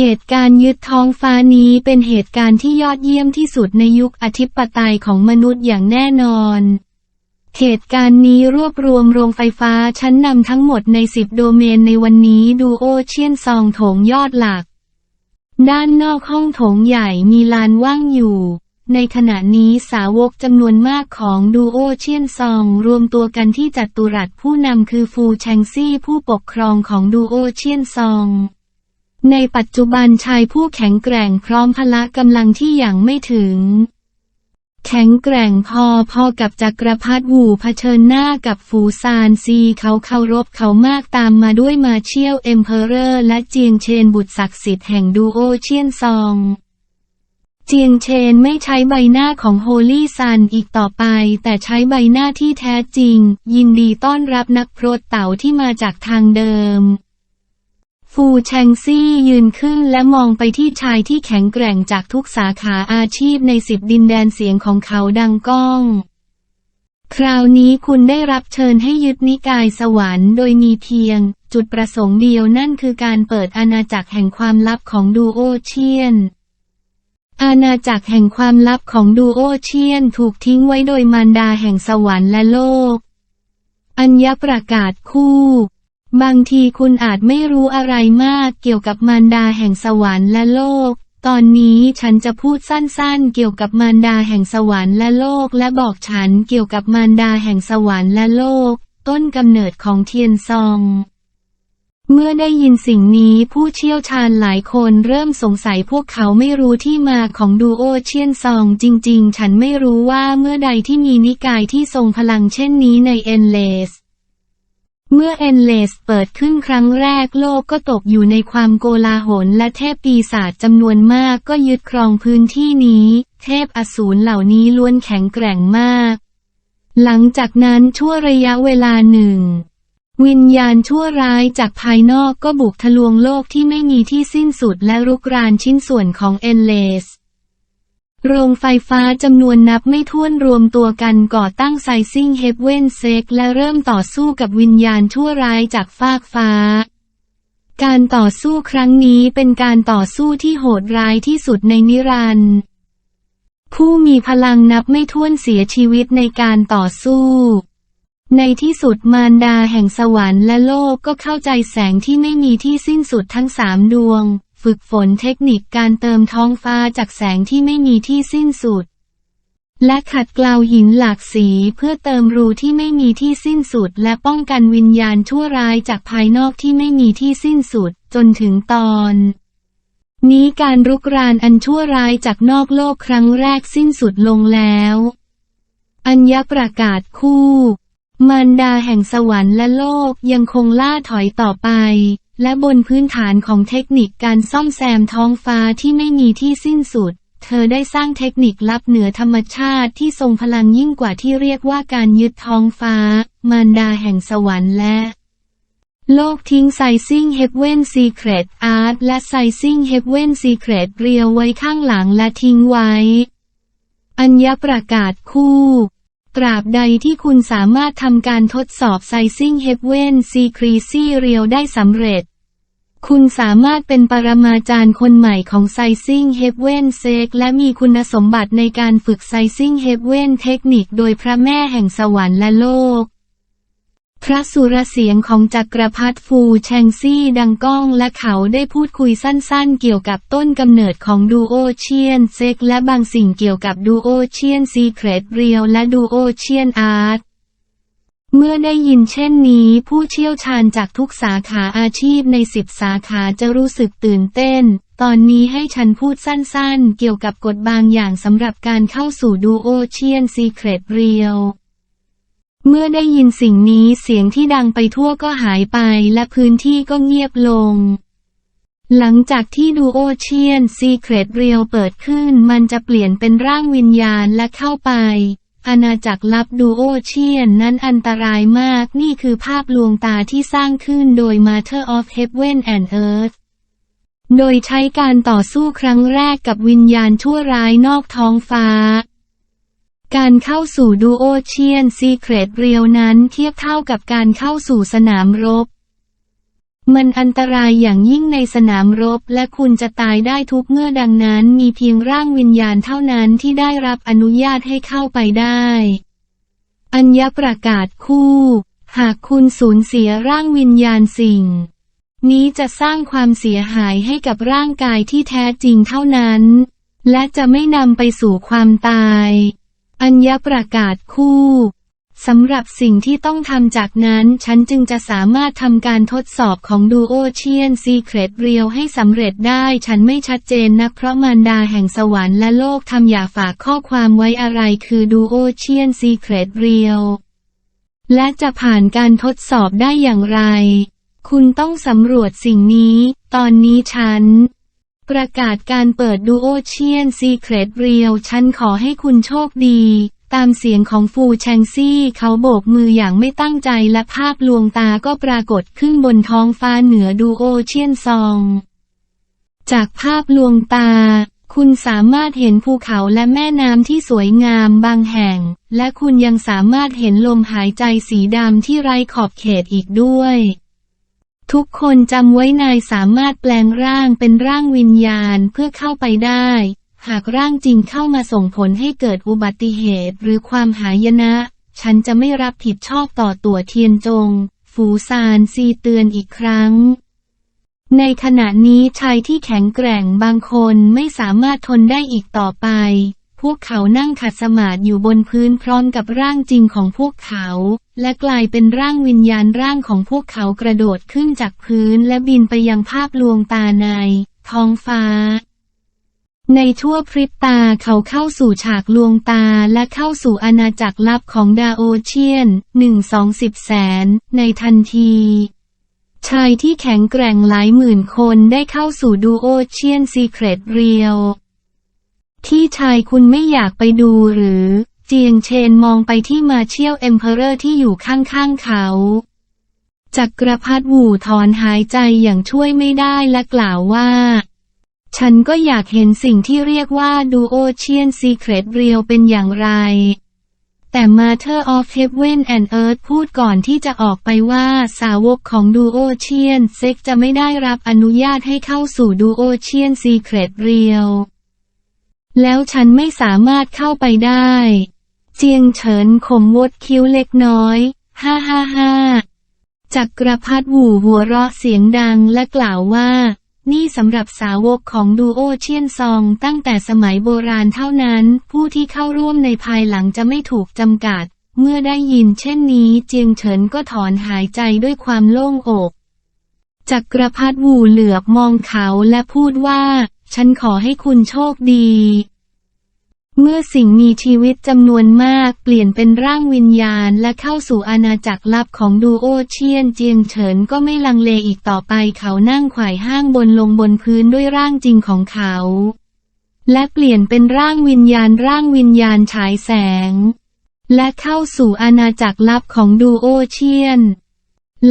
เหตุการณ์ยึดท้องฟ้านี้เป็นเหตุการณ์ที่ยอดเยี่ยมที่สุดในยุคอธิปไตยของมนุษย์อย่างแน่นอน เหตุการณ์นี้รวบรวมโรงไฟฟ้าชั้นนำทั้งหมดใน 10 โดเมนในวันนี้ดูโอเชียนซองโถงยอดหลัก ด้านนอกห้องโถงใหญ่มีลานว่างอยู่ ในขณะนี้สาวกจำนวนมากของดูโอเชียนซองรวมตัวกันที่จัตุรัสผู้นำคือฟูแชงซี่ผู้ปกครองของดูโอเชียนซอง ในปัจจุบันชายผู้แข็งแกร่งพร้อมพละกำลังที่อย่างไม่ถึง แข็งแกร่งพอพอกับจักรพรรดิวูเผชิญหน้ากับฝูซานซีเขาเคารพเขามากตามมาด้วยมาเชียลเอ็มเพอเรอร์และเจียงเชนบุตรศักดิ์สิทธิ์แห่งดูโอเชียนซองเจียงเชนไม่ใช้ใบหน้าของโฮลี่ซันอีกต่อไป แต่ใช้ใบหน้าที่แท้จริง ยินดีต้อนรับนักพรตเต่าที่มาจากทางเดิม ฟูแชงซี่ยืนขึ้นและมองไปที่ชายที่แข็งแกร่งจากทุกสาขาอาชีพในสิบดินแดนเสียงของเขาดังก้อง คราวนี้คุณได้รับเชิญให้ยึดนิกายสวรรค์โดยมีเพียง จุดประสงค์เดียวนั่นคือการเปิดอาณาจักรแห่งความลับของดูโอเชียน อาณาจักรแห่งความลับของดูโอเชียนถูกทิ้งไว้โดยมารดาแห่งสวรรค์และโลก อัญญประกาศคู่ บางทีคุณอาจไม่รู้อะไรมากเกี่ยวกับมารดาแห่งสวรรค์และโลก ตอนนี้ฉันจะพูดสั้นๆ เกี่ยวกับมารดาแห่งสวรรค์และโลก และบอกฉันเกี่ยวกับมารดาแห่งสวรรค์และโลก ต้นกำเนิดของเทียนซอง เมื่อได้ยินสิ่งนี้ผู้เชี่ยวชาญหลายคนเริ่มสงสัยพวกเขาไม่รู้ที่มาของดูโอเชียนซอง จริง ๆ ฉันไม่รู้ว่าเมื่อใดที่มีนิกายที่ทรงพลังเช่นนี้ในเอนเลส เมื่อเอนเลสเปิดขึ้นครั้งแรกโลกก็ตกอยู่ในความโกลาหลและเทพปีศาจจำนวนมากก็ยึดครองพื้นที่นี้ เทพอสูรเหล่านี้ล้วนแข็งแกร่งมาก หลังจากนั้นชั่วระยะเวลาหนึ่ง วิญญาณชั่วร้ายจากภายนอกก็บุกทะลวงโลกที่ไม่มีที่สิ้นสุดและรุกรานชิ้นส่วนของเอนเลส โรงไฟฟ้าจำนวนนับไม่ถ้วนรวมตัวกันก่อตั้งไซซิ่งเฮฟเว่นเซกและเริ่มต่อสู้กับวิญญาณชั่วร้ายจากฟากฟ้า การต่อสู้ครั้งนี้เป็นการต่อสู้ที่โหดร้ายที่สุดในนิรันดร์ผู้มีพลังนับไม่ถ้วนเสียชีวิตในการต่อสู้ ในที่สุดมารดาแห่งสวรรค์และโลกก็เข้าใจแสงที่ไม่มีที่สิ้นสุดทั้งสามดวง ฝึกฝนเทคนิคการเติมท้องฟ้าจากแสงที่ไม่มีที่สิ้นสุด และขัดเกลาหินหลากสีเพื่อเติมรูที่ไม่มีที่สิ้นสุด และป้องกันวิญญาณชั่วร้ายจากภายนอกที่ไม่มีที่สิ้นสุด จนถึงตอน นี้การรุกรานอันชั่วร้ายจากนอกโลกครั้งแรกสิ้นสุดลงแล้ว อัญญประกาศคู่ มารดาแห่งสวรรค์และโลกยังคงล่าถอยต่อไป และบนพื้นฐานของเทคนิคการซ่อมแซมท้องฟ้าที่ไม่มีที่สิ้นสุด เธอได้สร้างเทคนิคลับเหนือธรรมชาติที่ทรงพลังยิ่งกว่าที่เรียกว่าการยึดท้องฟ้า มารดาแห่งสวรรค์และ โลกทิ้งไซซิ่งเฮเว่นซีเครตอาร์ตและไซซิ่งเฮเว่นซีเครตเรียวไว้ข้างหลังและทิ้งไว้ อัญญประกาศคู่ ตราบใดที่คุณสามารถทำการทดสอบไซซิ่งเฮฟเว่นซีครีซี่เรียวได้สำเร็จ คุณสามารถเป็นปรมาจารย์คนใหม่ของไซซิ่งเฮฟเว่นเซกและมีคุณสมบัติในการฝึกไซซิ่งเฮฟเว่นเทคนิคโดยพระแม่แห่งสวรรค์และโลก พระสุรเสียงของจักรพรรดิฟูแชงซี่ดังก้องและเขาได้พูดคุยสั้นๆ เกี่ยวกับต้นกำเนิดของดูโอเชียนเซกและบางสิ่งเกี่ยวกับดูโอเชียนซีเครตเรียวและดูโอเชียนอาร์ตเมื่อได้ยินเช่นนี้ผู้เชี่ยวชาญจากทุกสาขาอาชีพในสิบสาขาจะรู้สึกตื่นเต้น ตอนนี้ให้ฉันพูดสั้นๆ เกี่ยวกับกฎบางอย่างสำหรับการเข้าสู่ดูโอเชียนซีเครตเรียว เมื่อได้ยินสิ่งนี้เสียงที่ดังไปทั่วก็หายไปและพื้นที่ก็เงียบลง หลังจากที่ดูโอเชียนซีเครตเรียวเปิดขึ้นมันจะเปลี่ยนเป็นร่างวิญญาณและเข้าไป อาณาจักรลับดูโอเชียนนั้นอันตรายมากนี่คือภาพลวงตาที่สร้างขึ้นโดย Matter of Heaven and Earth โดยใช้การต่อสู้ครั้งแรกกับวิญญาณชั่วร้ายนอกท้องฟ้า การเข้าสู่ดูโอเชียนซีเครตเรียวนั้นเทียบเท่ากับการเข้าสู่สนามรบ มันอันตรายอย่างยิ่งในสนามรบและคุณจะตายได้ทุกเมื่อดังนั้นมีเพียงร่างวิญญาณเท่านั้นที่ได้รับอนุญาตให้เข้าไปได้ อัญญประกาศคู่ หากคุณสูญเสียร่างวิญญาณสิ่ง นี้จะสร้างความเสียหายให้กับร่างกายที่แท้จริงเท่านั้น และจะไม่นำไปสู่ความตาย อัญญประกาศคู่สำหรับสิ่งที่ต้องทำจากนั้นฉันจึงจะสามารถทำการทดสอบของดูโอเชียนซีเครตเรียวให้สำเร็จได้ฉันไม่ชัดเจนนักเพราะมารดาแห่งสวรรค์และโลกทำอย่าฝากข้อความไว้อะไรคือดูโอเชียนซีเครตเรียวและจะผ่านการทดสอบได้อย่างไร คุณต้องสำรวจสิ่งนี้ ตอนนี้ฉัน ประกาศการเปิดดูโอเชียนซีเครตเรียวฉันขอให้คุณโชคดี ตามเสียงของฟูแชงซี่เขาโบกมืออย่างไม่ตั้งใจและภาพลวงตาก็ปรากฏขึ้นบนท้องฟ้าเหนือดูโอเชียนซอง จากภาพลวงตา คุณสามารถเห็นภูเขาและแม่น้ำที่สวยงามบางแห่ง และคุณยังสามารถเห็นลมหายใจสีดำที่ไร้ขอบเขตอีกด้วย ทุกคนจำไว้นายสามารถแปลงร่างเป็นร่างวิญญาณเพื่อเข้าไปได้ หากร่างจริงเข้ามาส่งผลให้เกิดอุบัติเหตุหรือความหายนะ ฉันจะไม่รับผิดชอบต่อตัวเทียนจง ฝูซานซีเตือนอีกครั้ง ในขณะนี้ชายที่แข็งแกร่งบางคนไม่สามารถทนได้อีกต่อไป พวกเขานั่งขัดสมาธิอยู่บนพื้นพร้อมกับร่างจริงของพวกเขา และกลายเป็นร่างวิญญาณร่างของพวกเขากระโดดขึ้นจากพื้นและบินไปยังภาพลวงตาในท้องฟ้า ในชั่วพริบตาเขาเข้าสู่ฉากลวงตาและเข้าสู่อาณาจักรลับของดาโอเชียนหนึ่งสองสิบแสน ในทันทีชายที่แข็งแกร่งหลายหมื่นคนได้เข้าสู่ดูโอเชียนซีเครตเรียว ที่ชายคุณไม่อยากไปดูหรือ เจียงเชนมองไปที่มาเชียวเอ็มเพอเรอร์ที่อยู่ข้างๆเขาจักรพรรดิวูถอนหายใจอย่างช่วยไม่ได้และกล่าวว่า ฉันก็อยากเห็นสิ่งที่เรียกว่าดูโอเชียนซีเครตเรียลเป็นอย่างไร แต่ Matter of Heaven and Earth พูดก่อนที่จะออกไปว่าสาวกของดูโอเชียนเซ็กจะไม่ได้รับอนุญาตให้เข้าสู่ดูโอเชียนซีเครตเรียล แล้วฉันไม่สามารถเข้าไปได้ เจียงเฉินขมวดคิ้วเล็กน้อย ฮ่าฮ่าฮ่าจักรพัดหูหัวเราะเสียงดังและกล่าวว่า นี่สำหรับสาวกของดูโอเชียนซองตั้งแต่สมัยโบราณเท่านั้น ผู้ที่เข้าร่วมในภายหลังจะไม่ถูกจำกัด เมื่อได้ยินเช่นนี้เจียงเฉินก็ถอนหายใจด้วยความโล่งอก จักรพัดวูเหลือบมองเขาและพูดว่า ฉันขอให้คุณโชคดี เมื่อสิ่งมีชีวิตจำนวนมากเปลี่ยนเป็นร่างวิญญาณและเข้าสู่อาณาจักรลับของดูโอเชียนเจียงเฉินก็ไม่ลังเลอีกต่อไปเขานั่งไขว่ห้างบนลงบนพื้นด้วยร่างจริงของเขา และเปลี่ยนเป็นร่างวิญญาณร่างวิญญาณฉายแสง และเข้าสู่อาณาจักรลับของดูโอเชียน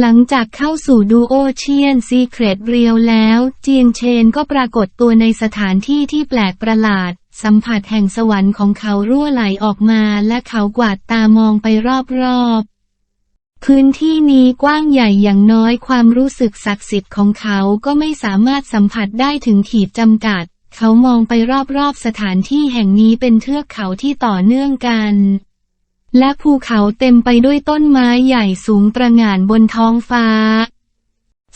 หลังจากเข้าสู่ดูโอเชียนซีเครตเรียวแล้ว เจียงเชนก็ปรากฏตัวในสถานที่ที่แปลกประหลาด สัมผัสแห่งสวรรค์ของเขารั่วไหลออกมาและเขากวาดตามองไปรอบๆพื้นที่นี้กว้างใหญ่อย่างน้อยความรู้สึกศักดิ์สิทธิ์ของเขาก็ไม่สามารถสัมผัสได้ถึงขีดจำกัด เขามองไปรอบๆสถานที่แห่งนี้เป็นเทือกเขาที่ต่อเนื่องกัน และภูเขาเต็มไปด้วยต้นไม้ใหญ่สูงตระหง่านบนท้องฟ้า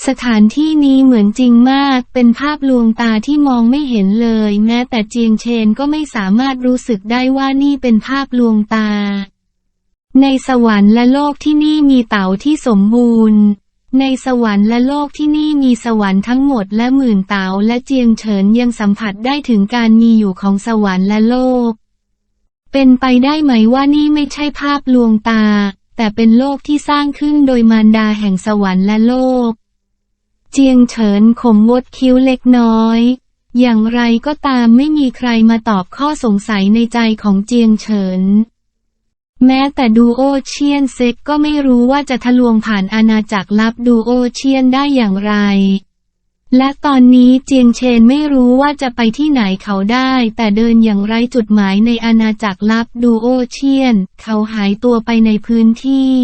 สถานที่นี้เหมือนจริงมากเป็นภาพลวงตาที่มองไม่เห็นเลย แม้แต่เจียงเชนก็ไม่สามารถรู้สึกได้ว่านี่เป็นภาพลวงตา ในสวรรค์และโลกที่นี่มีเต่าที่สมบูรณ์ ในสวรรค์และโลกที่นี่มีสวรรค์ทั้งหมดและหมื่นเต่าและเจียงเฉินยังสัมผัสได้ถึงการมีอยู่ของสวรรค์และโลก เป็นไปได้ไหมว่านี่ไม่ใช่ภาพลวงตา แต่เป็นโลกที่สร้างขึ้นโดยมารดาแห่งสวรรค์และโลก เจียงเฉินขมวดคิ้วเล็กน้อย อย่างไรก็ตามไม่มีใครมาตอบข้อสงสัยในใจของเจียงเฉิน แม้แต่ดูโอเชียนเซ็กก็ไม่รู้ว่าจะทะลวงผ่านอาณาจักรลับดูโอเชียนได้อย่างไร และตอนนี้เจียงเชนไม่รู้ว่าจะไปที่ไหนเขาได้ แต่เดินอย่างไรจุดหมายในอาณาจักรลับดูโอเชียน เขาหายตัวไปในพื้นที่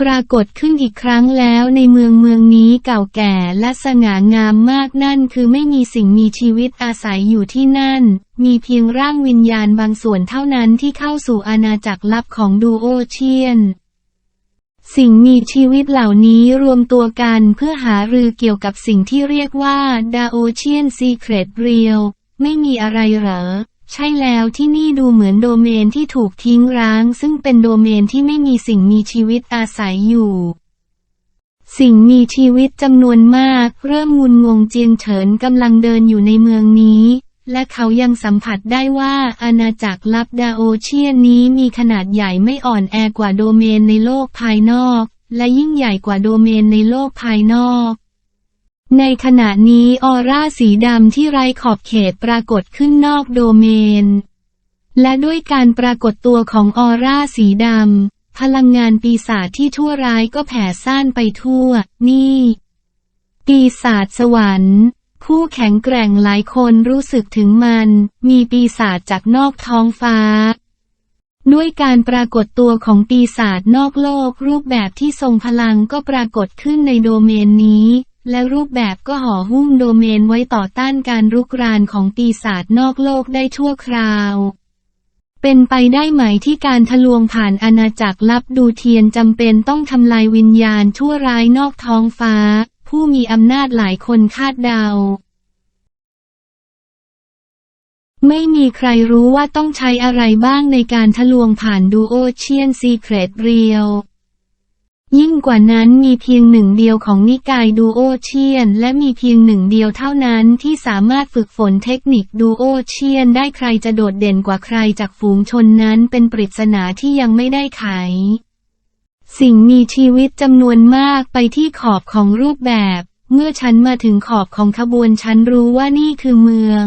ปรากฏขึ้นอีกครั้งแล้วในเมืองเมืองนี้เก่าแก่และสง่างามมากนั่นคือไม่มีสิ่งมีชีวิตอาศัยอยู่ที่นั่น มีเพียงร่างวิญญาณบางส่วนเท่านั้นที่เข้าสู่อาณาจักรลับของดูโอเชียน สิ่งมีชีวิตเหล่านี้รวมตัวกันเพื่อหารือเกี่ยวกับสิ่งที่เรียกว่าดาโอเชียนซีเครตเรียลไม่มีอะไรเหรอ ใช่แล้วที่นี่ดูเหมือนโดเมนที่ถูกทิ้งร้าง ซึ่งเป็นโดเมนที่ไม่มีสิ่งมีชีวิตอาศัยอยู่ สิ่งมีชีวิตจำนวนมาก เริ่มงุนงงเจียงเฉินกำลังเดินอยู่ในเมืองนี้ และเขายังสัมผัสได้ว่าอาณาจักรลับดาโอเชียนนี้มีขนาดใหญ่ไม่อ่อนแอกว่าโดเมนในโลกภายนอก และยิ่งใหญ่กว่าโดเมนในโลกภายนอก ในขณะนี้ออร่าสีดำที่ไร้ขอบเขตปรากฏขึ้นนอกโดเมน และด้วยการปรากฏตัวของออร่าสีดำพลังงานปีศาจที่ชั่วร้ายก็แผ่ซ่านไปทั่ว นี่ ปีศาจสวรรค์ ผู้แข็งแกร่งหลายคนรู้สึกถึงมัน มีปีศาจจากนอกท้องฟ้า ด้วยการปรากฏตัวของปีศาจนอกโลก รูปแบบที่ทรงพลังก็ปรากฏขึ้นในโดเมนนี้ และรูปแบบก็ห่อหุ้มโดเมนไว้ต่อต้านการรุกรานของปีศาจนอกโลกได้ชั่วคราวเป็นไปได้ไหมที่การทะลวงผ่านอาณาจักรลับดูเทียนจำเป็นต้องทำลายวิญญาณชั่วร้ายนอกท้องฟ้า ผู้มีอำนาจหลายคนคาดเดา ไม่มีใครรู้ว่าต้องใช้อะไรบ้างในการทะลวงผ่านดูโอเชียนซีเครตเรียลยิ่งกว่านั้นมีเพียงหนึ่งเดียวของนิกายดูโอเชียน และมีเพียงหนึ่งเดียวเท่านั้นที่สามารถฝึกฝนเทคนิคดูโอเชียนได้ใครจะโดดเด่นกว่าใครจากฝูงชนนั้นเป็นปริศนาที่ยังไม่ได้ไข สิ่งมีชีวิตจำนวนมากไปที่ขอบของรูปแบบ เมื่อฉันมาถึงขอบของขบวนฉันรู้ว่านี่คือเมือง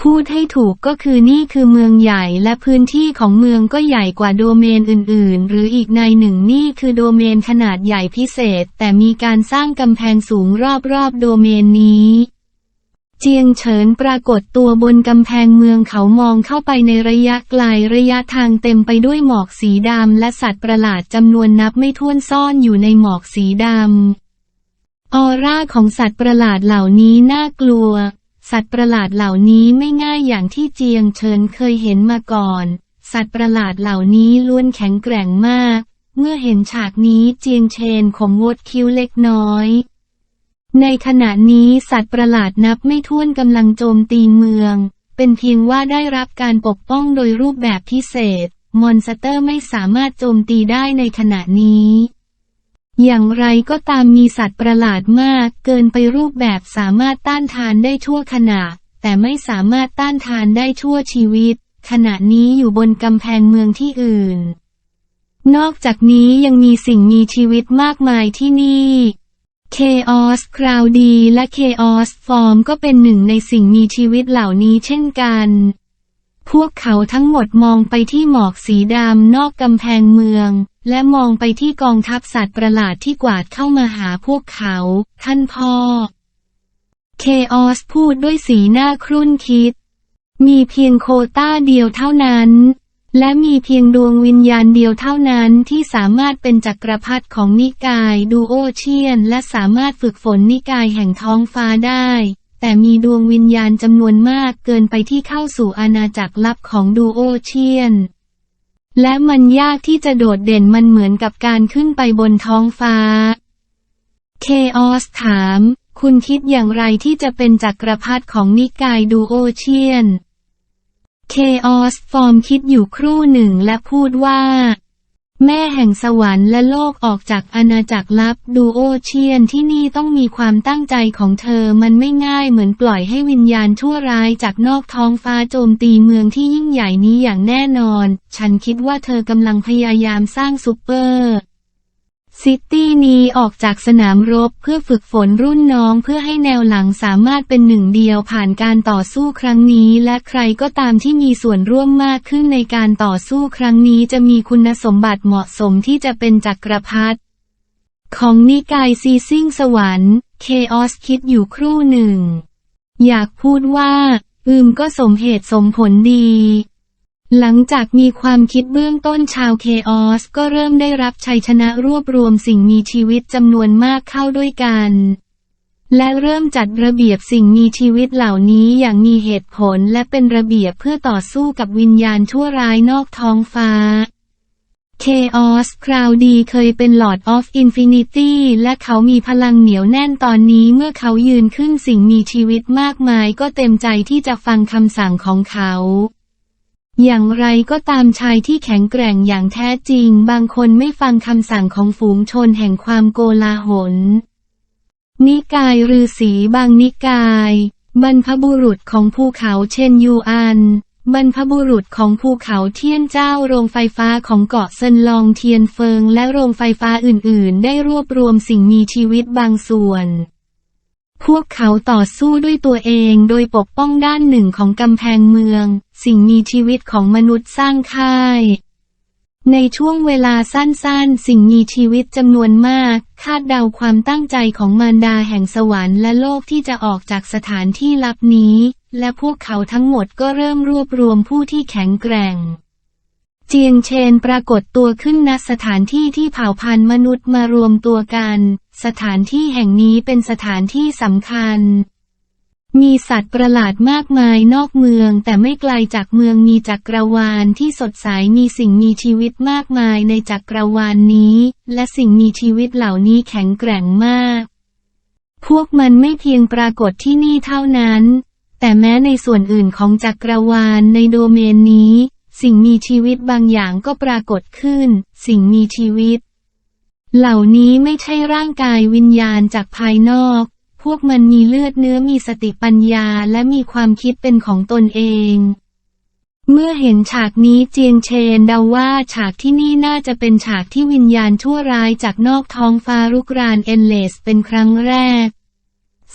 พูดให้ถูกก็คือนี่คือเมืองใหญ่และพื้นที่ของเมืองก็ใหญ่กว่าโดเมนอื่น ๆ หรืออีกในหนึ่งนี่คือโดเมนขนาดใหญ่พิเศษ แต่มีการสร้างกำแพงสูงรอบๆโดเมนนี้ เจียงเฉินปรากฏตัวบนกำแพงเมืองเขามองเข้าไปในระยะไกลระยะทางเต็มไปด้วยหมอกสีดำและสัตว์ประหลาดจำนวนนับไม่ถ้วนซ่อนอยู่ในหมอกสีดำออร่าของสัตว์ประหลาดเหล่านี้น่ากลัว สัตว์ประหลาดเหล่านี้ไม่ง่ายอย่างที่เจียงเฉินเคยเห็นมาก่อน สัตว์ประหลาดเหล่านี้ล้วนแข็งแกร่งมาก เมื่อเห็นฉากนี้เจียงเชนขมวดคิ้วเล็กน้อย ในขณะนี้สัตว์ประหลาดนับไม่ถ้วนกำลังโจมตีเมือง เป็นเพียงว่าได้รับการปกป้องโดยรูปแบบพิเศษ มอนสเตอร์ไม่สามารถโจมตีได้ในขณะนี้ อย่างไรก็ตามมีสัตว์ประหลาดมาก เกินไปรูปแบบสามารถต้านทานได้ชั่วขณะ แต่ไม่สามารถต้านทานได้ชั่วชีวิต ขณะนี้อยู่บนกำแพงเมืองที่อื่น นอกจากนี้ยังมีสิ่งมีชีวิตมากมายที่นี่ Chaos Crowd และ Chaos Form ก็เป็นหนึ่งในสิ่งมีชีวิตเหล่านี้เช่นกัน พวกเขาทั้งหมดมองไปที่หมอกสีดำนอกกำแพงเมือง และมองไปที่กองทัพสัตว์ประหลาดที่กวาดเข้ามาหาพวกเขา ท่านพ่อ เคออสพูดด้วยสีหน้าครุ่นคิด มีเพียงโคต้าเดียวเท่านั้น และมีเพียงดวงวิญญาณเดียวเท่านั้นที่สามารถเป็นจักรพรรดิของนิกายดูโอเชียน และสามารถฝึกฝนนิกายแห่งท้องฟ้าได้ แต่มีดวงวิญญาณจำนวนมากเกินไปที่เข้าสู่อาณาจักรลับของดูโอเชียน และมันยากที่จะโดดเด่นมันเหมือนกับการขึ้นไปบนท้องฟ้า เคออสถาม คุณคิดอย่างไรที่จะเป็นจักรพรรดิของนิกายดูโอเชียน เคออสฟอร์มคิดอยู่ครู่หนึ่งและพูดว่า แม่แห่งสวรรค์และโลกออกจากอาณาจักรลับดูโอเชียนที่นี่ต้องมีความตั้งใจของเธอมันไม่ง่ายเหมือนปล่อยให้วิญญาณชั่วร้ายจากนอกท้องฟ้าโจมตีเมืองที่ยิ่งใหญ่นี้อย่างแน่นอน ฉันคิดว่าเธอกำลังพยายามสร้างซูเปอร์ ซิตี้นี้ออกจากสนามรบเพื่อฝึกฝนรุ่นน้องเพื่อให้แนวหลังสามารถเป็นหนึ่งเดียวผ่านการต่อสู้ครั้งนี้ และใครก็ตามที่มีส่วนร่วมมากขึ้นในการต่อสู้ครั้งนี้จะมีคุณสมบัติเหมาะสมที่จะเป็นจักรพรรดิของนิกายซีซิ่งสวรรค์เคออสคิดอยู่ครู่หนึ่ง อยากพูดว่า อืมก็สมเหตุสมผลดี หลังจากมีความคิดเบื้องต้นชาวเคออสก็เริ่มได้รับชัยชนะรวบรวมสิ่งมีชีวิตจำนวนมากเข้าด้วยกัน และเริ่มจัดระเบียบสิ่งมีชีวิตเหล่านี้อย่างมีเหตุผลและเป็นระเบียบเพื่อต่อสู้กับวิญญาณชั่วร้ายนอกท้องฟ้า เคออสคราวดีเคยเป็น Lord of Infinity และเขามีพลังเหนียวแน่นตอนนี้เมื่อเขายืนขึ้นสิ่งมีชีวิตมากมายก็เต็มใจที่จะฟังคำสั่งของเขา อย่างไรก็ตามชายที่แข็งแกร่งอย่างแท้จริง บางคนไม่ฟังคำสั่งของฝูงชนแห่งความโกลาหล นิกายฤาษีบางนิกาย บรรพบุรุษของภูเขาเชนยูอัน บรรพบุรุษของภูเขาเทียนเจ้าโรงไฟฟ้าของเกาะเซินลองเทียนเฟิงและโรงไฟฟ้าอื่น ๆ ได้รวบรวมสิ่งมีชีวิตบางส่วนพวกเขาต่อสู้ด้วยตัวเองโดยปกป้องด้านหนึ่งของกำแพงเมือง สิ่งมีชีวิตของมนุษย์สร้างค่าย ในช่วงเวลาสั้นๆ สิ่งมีชีวิตจำนวนมาก คาดเดาความตั้งใจของมารดาแห่งสวรรค์และโลกที่จะออกจากสถานที่ลับนี้ และพวกเขาทั้งหมดก็เริ่มรวบรวมผู้ที่แข็งแกร่งเจียงเชนปรากฏตัวขึ้นณสถานที่ที่เผ่าพันธุ์มนุษย์มารวมตัวกัน สถานที่แห่งนี้เป็นสถานที่สำคัญ มีสัตว์ประหลาดมากมายนอกเมืองแต่ไม่ไกลจากเมืองมีจักรวาลที่สดใสมีสิ่งมีชีวิตมากมายในจักรวาลนนี้ และสิ่งมีชีวิตเหล่านี้แข็งแกร่งมาก พวกมันไม่เพียงปรากฏที่นี่เท่านั้น แต่แม้ในส่วนอื่นของจักรวาลในโดเมนนี้ สิ่งมีชีวิตบางอย่างก็ปรากฏขึ้น สิ่งมีชีวิต เหล่านี้ไม่ใช่ร่างกายวิญญาณจากภายนอก วกมันมีเลือดเนื้อมีสติปัญญาและมีความคิดเป็นของตนเอง เมื่อเห็นฉากนี้เจียงเชนเดาว่าฉากที่นี่น่าจะเป็นฉากที่วิญญาณชั่วร้ายจากนอกท้องฟ้ารุกรานเอนเลสเป็นครั้งแรก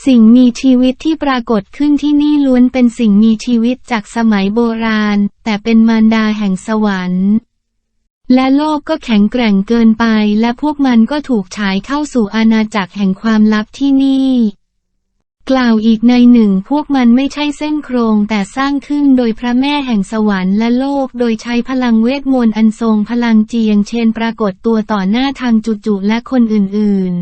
สิ่งมีชีวิตที่ปรากฏขึ้นที่นี่ล้วนเป็นสิ่งมีชีวิตจากสมัยโบราณ แต่เป็นมารดาแห่งสวรรค์และโลกก็แข็งแกร่งเกินไปและพวกมันก็ถูกฉายเข้าสู่อาณาจักรแห่งความลับที่นี่ กล่าวอีกในหนึ่งพวกมันไม่ใช่เส้นโครงแต่สร้างขึ้นโดยพระแม่แห่งสวรรค์และโลกโดยใช้พลังเวทมนต์อันทรงพลังเจียงเชนปรากฏตัวต่อหน้าทางจุจุและคนอื่น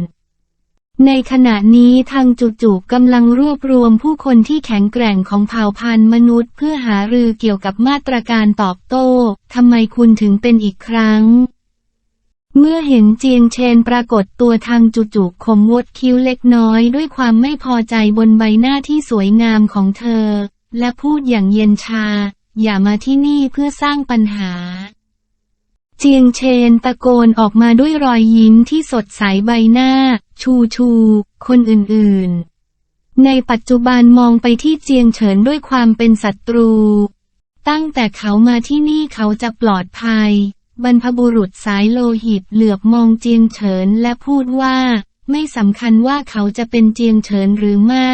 ๆในขณะนี้ทางจุจุกำลังรวบรวมผู้คนที่แข็งแกร่งของเผ่าพันธุ์มนุษย์เพื่อหารือเกี่ยวกับมาตรการตอบโต้ ทำไมคุณถึงเป็นอีกครั้ง เมื่อเห็นเจียงเชนปรากฏตัวทางจุจุขมวดคิ้วเล็กน้อยด้วยความไม่พอใจบนใบหน้าที่สวยงามของเธอ และพูดอย่างเย็นชา อย่ามาที่นี่เพื่อสร้างปัญหา เจียงเชนตะโกนออกมาด้วยรอยยิ้มที่สดใสใบหน้า ชูชูคนอื่นๆ ในปัจจุบันมองไปที่เจียงเฉินด้วยความเป็นศัตรู ตั้งแต่เขามาที่นี่เขาจะปลอดภัย บรรพบุรุษสายโลหิตเหลือบมองเจียงเฉินและพูดว่า ไม่สำคัญว่าเขาจะเป็นเจียงเฉินหรือไม่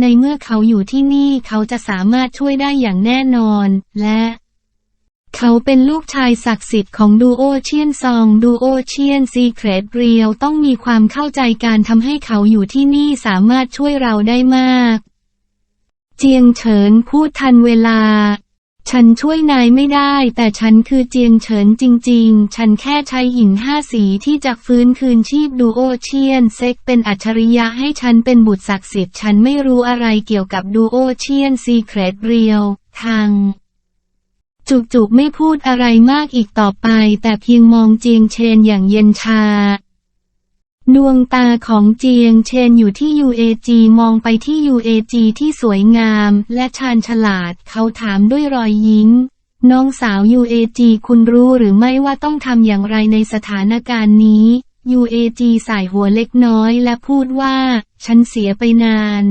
ในเมื่อเขาอยู่ที่นี่เขาจะสามารถช่วยได้อย่างแน่นอน และ เขาเป็นลูกชายศักดิ์สิทธิ์ของดูโอเชียนซองดูโอเชียนซีเครตเรียวต้องมีความเข้าใจการทำให้เขาอยู่ที่นี่สามารถช่วยเราได้มาก เจียงเฉินพูดทันเวลา ฉันช่วยนายไม่ได้ แต่ฉันคือเจียงเฉินจริง ๆ ฉันแค่ใช้หินห้าสีที่จะฟื้นคืนชีพดูโอเชียนเซ็กเป็นอัจฉริยะให้ฉันเป็นบุตรศักดิ์สิทธิ์ฉันไม่รู้อะไรเกี่ยวกับดูโอเชียนซีเครตเรียว ทางจุกจุกไม่พูดอะไรมากอีกต่อไป แต่เพียงมองเจียงเชนอย่างเย็นชา ดวงตาของเจียงเชนอยู่ที่ UAG มองไปที่ UAG ที่สวยงามและชาญฉลาด เขาถามด้วยรอยยิ้ม น้องสาว UAG คุณรู้หรือไม่ว่าต้องทำอย่างไรในสถานการณ์นี้ UAG สายหัวเล็กน้อยและพูดว่า ฉันเสียไปนาน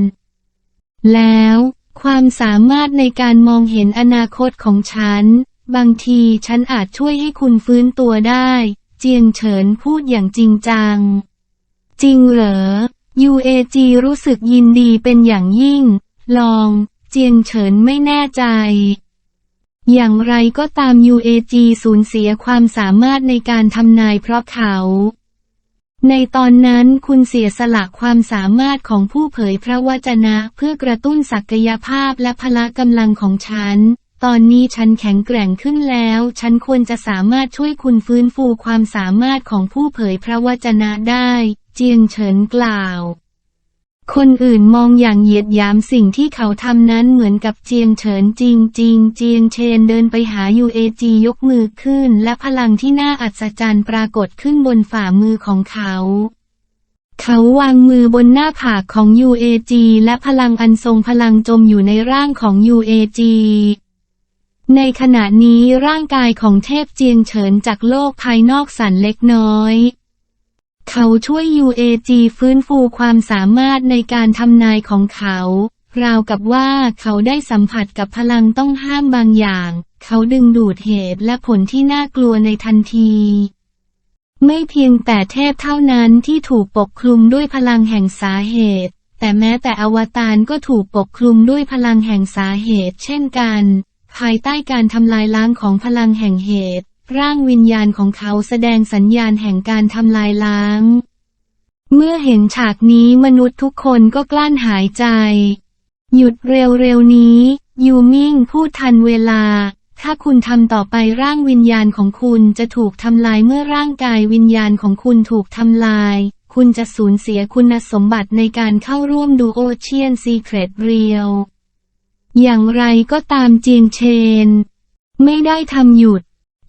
แล้ว ความสามารถในการมองเห็นอนาคตของฉัน บางทีฉันอาจช่วยให้คุณฟื้นตัวได้ เจียงเฉินพูดอย่างจริงจัง จริงเหรอ UAG รู้สึกยินดีเป็นอย่างยิ่ง ลอง เจียงเฉินไม่แน่ใจ อย่างไรก็ตาม UAG สูญเสียความสามารถในการทำนายเพราะเขา ในตอนนั้นคุณเสียสละความสามารถของผู้เผยพระวจนะเพื่อกระตุ้นศักยภาพและพละกำลังของฉันตอนนี้ฉันแข็งแกร่งขึ้นแล้ว ฉันควรจะสามารถช่วยคุณฟื้นฟูความสามารถของผู้เผยพระวจนะได้ เจียงเฉินกล่าว คนอื่นมองอย่างเหยียดหยามสิ่งที่เขาทำนั้นเหมือนกับเจียงเฉินจริงจริงๆเจียงเชนเดินไปหา UAG ยกมือขึ้น และพลังที่น่าอัศจรรย์ปรากฏขึ้นบนฝ่ามือของเขาเขาวางมือบนหน้าผากของ UAG และพลังอันทรงพลังจมอยู่ในร่างของ UAG ในขณะนี้ร่างกายของเทพเจียงเฉินจากโลกภายนอกสั่นเล็กน้อย เขาช่วย UAG ฟื้นฟูความสามารถในการทำนายของเขา ราวกับว่าเขาได้สัมผัสกับพลังต้องห้ามบางอย่าง เขาดึงดูดเหตุและผลที่น่ากลัวในทันที ไม่เพียงแต่เทพเท่านั้นที่ถูกปกคลุมด้วยพลังแห่งสาเหตุ แต่แม้แต่อวตารก็ถูกปกคลุมด้วยพลังแห่งสาเหตุ เช่นกัน ภายใต้การทำลายล้างของพลังแห่งเหตุ ร่างวิญญาณของเขาแสดงสัญญาณแห่งการทำลายล้าง เมื่อเห็นฉากนี้มนุษย์ทุกคนก็กลั้นหายใจ หยุดเร็วๆนี้ ยูมิ่งพูดทันเวลา ถ้าคุณทำต่อไปร่างวิญญาณของคุณจะถูกทำลายเมื่อร่างกายวิญญาณของคุณถูกทำลาย คุณจะสูญเสียคุณสมบัติในการเข้าร่วมดูโอเชียนซีเครตเรียลอย่างไรก็ตามเจียงเชน ไม่ได้ทำหยุด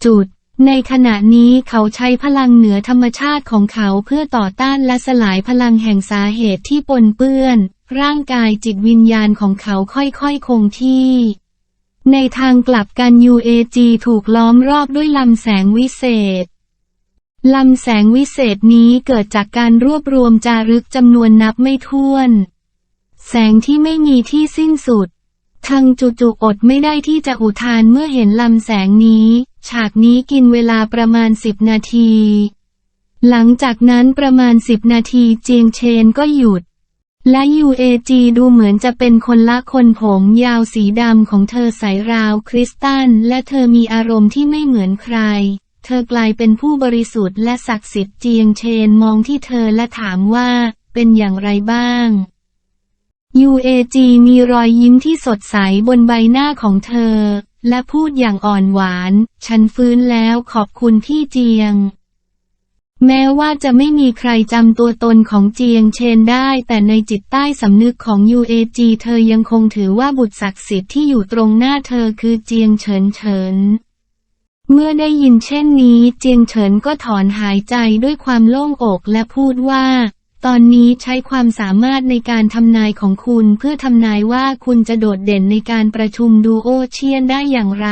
จุด ในขณะนี้เขาใช้พลังเหนือธรรมชาติของเขาเพื่อต่อต้านและสลายพลังแห่งสาเหตุที่ปนเปื้อน ร่างกายจิตวิญญาณของเขาค่อยๆคงที่ ในทางกลับกัน UAG ถูกล้อมรอบด้วยลำแสงวิเศษลำแสงวิเศษนี้เกิดจากการรวบรวมจารึกจำนวนนับไม่ถ้วน แสงที่ไม่มีที่สิ้นสุด ทางจุๆอดไม่ได้ที่จะอุทานเมื่อเห็นลำแสงนี้ ฉากนี้กินเวลาประมาณสิบนาที หลังจากนั้นประมาณสิบนาทีเจียงเชนก็หยุด และ UAG ดูเหมือนจะเป็นคนละคนผมยาวสีดำของเธอใสราวคริสตัลและเธอมีอารมณ์ที่ไม่เหมือนใคร เธอกลายเป็นผู้บริสุทธิ์และศักดิ์สิทธิ์เจียงเชนมองที่เธอและถามว่า เป็นอย่างไรบ้าง UAG มีรอยยิ้มที่สดใสบนใบหน้าของเธอ และพูดอย่างอ่อนหวาน ฉันฟื้นแล้วขอบคุณพี่เจียง แม้ว่าจะไม่มีใครจำตัวตนของเจียงเชนได้ แต่ในจิตใต้สำนึกของ UAG เธอยังคงถือว่าบุตรศักดิ์สิทธิ์ที่อยู่ตรงหน้าเธอคือเจียงเฉินเฉินเมื่อได้ยินเช่นนี้เจียงเฉินก็ถอนหายใจด้วยความโล่งอกและพูดว่า ตอนนี้ใช้ความสามารถในการทำนายของคุณเพื่อทำนายว่าคุณจะโดดเด่นในการประชุมดูโอเชียนได้อย่างไร